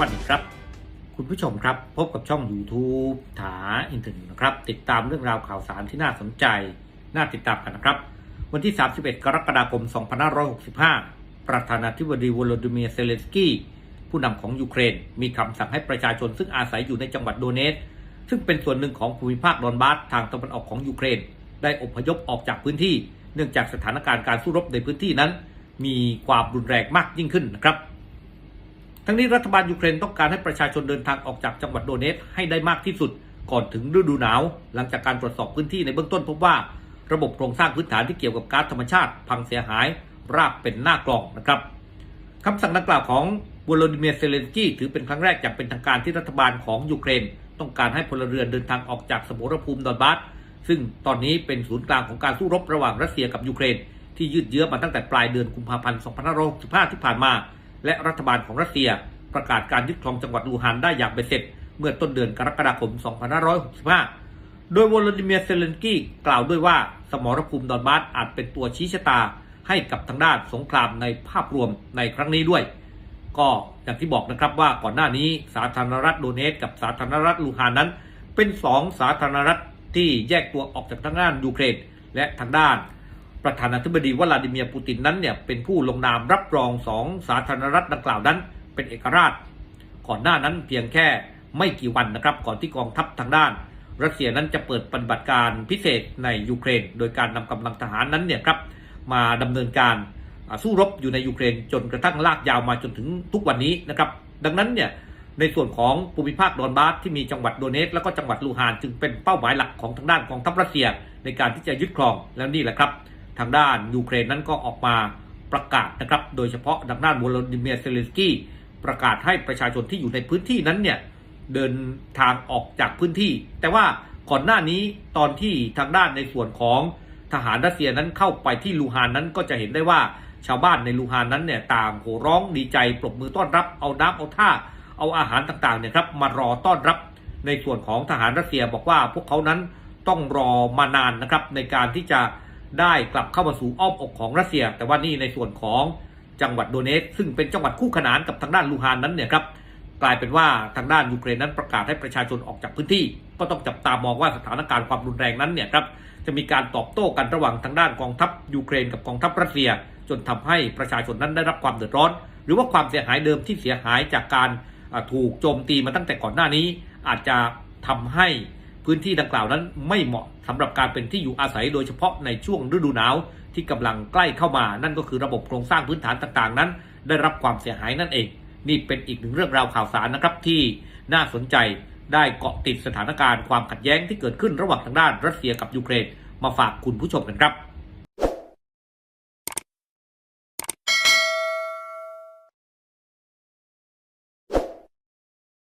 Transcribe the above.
วัสดีครับ คุณผู้ชมครับ พบกับช่อง YouTube ถาอินเทอร์เน็ตนะครับ ติดตามเรื่องราวข่าวสารที่น่าสนใจ น่าติดตามกันนะครับ วันที่ 31 กรกฎาคม 2565 ประธานาธิบดีวโลดิเมียร์เซเลนสกี้ผู้นำของยูเครน มีคำสั่งให้ประชาชนซึ่งอาศัยอยู่ในจังหวัดโดเนสซึ่งเป็นส่วนหนึ่งของภูมิภาคดอนบาสทางตะวันออกของยูเครน ได้อพยพออกจากพื้นที่ เนื่องจากสถานการณ์การสู้รบในพื้นที่นั้น มีความรุนแรงมากยิ่งขึ้นนะครับ ทั้งนี้รัฐบาลยูเครนต้องการให้ประชาชนเดินทางออกจากจังหวัดโดเนตให้ได้มากที่สุด ก่อนถึงฤดูหนาว หลังจากการตรวจสอบพื้นที่ในเบื้องต้นพบว่า ระบบโครงสร้างพื้นฐานที่เกี่ยวกับก๊าซธรรมชาติ พังเสียหายราบเป็นหน้ากลองนะครับคำสั่งดังกล่าวของวโลดิเมียร์เซเลนสกี้ถือเป็นครั้งแรกอย่างเป็นทางการที่รัฐบาลของยูเครน ต้องการให้พลเรือนเดินทางออกจากสมรภูมิดอนบาสซึ่งตอนนี้เป็นศูนย์กลางของการสู้รบระหว่างรัสเซียกับยูเครน ที่ยืดเยื้อมาตั้งแต่ปลายเดือนกุมภาพันธ์ 2565 ที่ผ่านมา และรัฐบาลของรัสเซียประกาศการยึดครองจังหวัดลูฮานได้อย่างเป็นเสร็จ เมื่อต้นเดือนกรกฎาคม 2565 โดยวโลดิเมียร์เซเลนกี้กล่าวด้วยว่าสมรภูมิดอนบาสอาจเป็นตัวชี้ชะตาให้กับทางด้านสงครามในภาพรวมในครั้งนี้ด้วย ก็อย่างที่บอกนะครับว่าก่อนหน้านี้สาธารณรัฐโดเนตกับสาธารณรัฐลูฮานนั้น เป็นสองสาธารณรัฐที่แยกตัวออกจากทางด้านยูเครนและทางด้าน ประธานาธิบดีวลาดิเมียร์ปูตินนั้นเนี่ยเป็นผู้ลงนามรับรองสองสาธารณรัฐดังกล่าวนั้น เป็นเอกราช ก่อนหน้านั้นเพียงแค่ไม่กี่วันนะครับก่อนที่กองทัพทางด้าน รัสเซียนั้นจะเปิดปฏิบัติการพิเศษในยูเครน โดยการนำกำลังทหารนั้นเนี่ยครับมาดำเนินการสู้รบอยู่ในยูเครน จนกระทั่งลากยาวมาจนถึงทุกวันนี้นะครับดังนั้นเนี่ยในส่วนของภูมิภาคดอนบาสที่มีจังหวัดโดเนตและก็จังหวัดลูฮานจึงเป็นเป้าหมายหลักของทางด้านกองทัพรัสเซีย ในการที่จะยึดครองแล้วนี่แหละครับ ทางด้านยูเครนนั้นก็ออกมาประกาศนะครับ โดยเฉพาะทางด้านวโลดิเมียร์เซเลนสกี้ประกาศให้ประชาชนที่อยู่ในพื้นที่นั้นเนี่ยเดินทางออกจากพื้นที่ แต่ว่าก่อนหน้านี้ตอนที่ทางด้านในส่วนของทหารรัสเซียนั้นเข้าไปที่ลูฮานนั้นก็จะเห็นได้ว่าชาวบ้านในลูฮานนั้นเนี่ยต่างโห่ร้องดีใจปรบมือต้อนรับเอาน้ำเอาท่า เอาอาหารต่างๆเนี่ยครับมารอต้อนรับในส่วนของทหารรัสเซียบอกว่าพวกเขานั้นต้องรอมานานนะครับในการที่จะ ได้กลับเข้ามาสู่อ้อมอกของรัสเซีย แต่ว่านี่ในส่วนของจังหวัดโดเนตซึ่งเป็นจังหวัดคู่ขนานกับทางด้านลูฮานนั้นเนี่ยครับกลายเป็นว่าทางด้านยูเครนนั้นประกาศให้ประชาชนออกจากพื้นที่ ก็ต้องจับตามองว่าสถานการณ์ความรุนแรงนั้นเนี่ยครับจะมีการตอบโต้กันระหว่างทางด้านกองทัพยูเครนกับกองทัพรัสเซีย จนทำให้ประชาชนนั้นได้รับความเดือดร้อน หรือว่าความเสียหายเดิมที่เสียหายจากการถูกโจมตีมาตั้งแต่ก่อนหน้านี้ อาจจะทำให้ พื้นที่ดังกล่าวนั้นไม่เหมาะสำหรับการเป็นที่อยู่อาศัยโดยเฉพาะในช่วงฤดูหนาวที่กำลังใกล้เข้ามา นั่นก็คือระบบโครงสร้างพื้นฐานต่างๆ นั้น ได้รับความเสียหายนั่นเอง นี่เป็นอีกหนึ่งเรื่องราวข่าวสารนะครับที่น่าสนใจได้เกาะติดสถานการณ์ความขัดแย้งที่เกิดขึ้นระหว่างทางด้านรัสเซียกับยูเครนมาฝากคุณผู้ชมกันครับ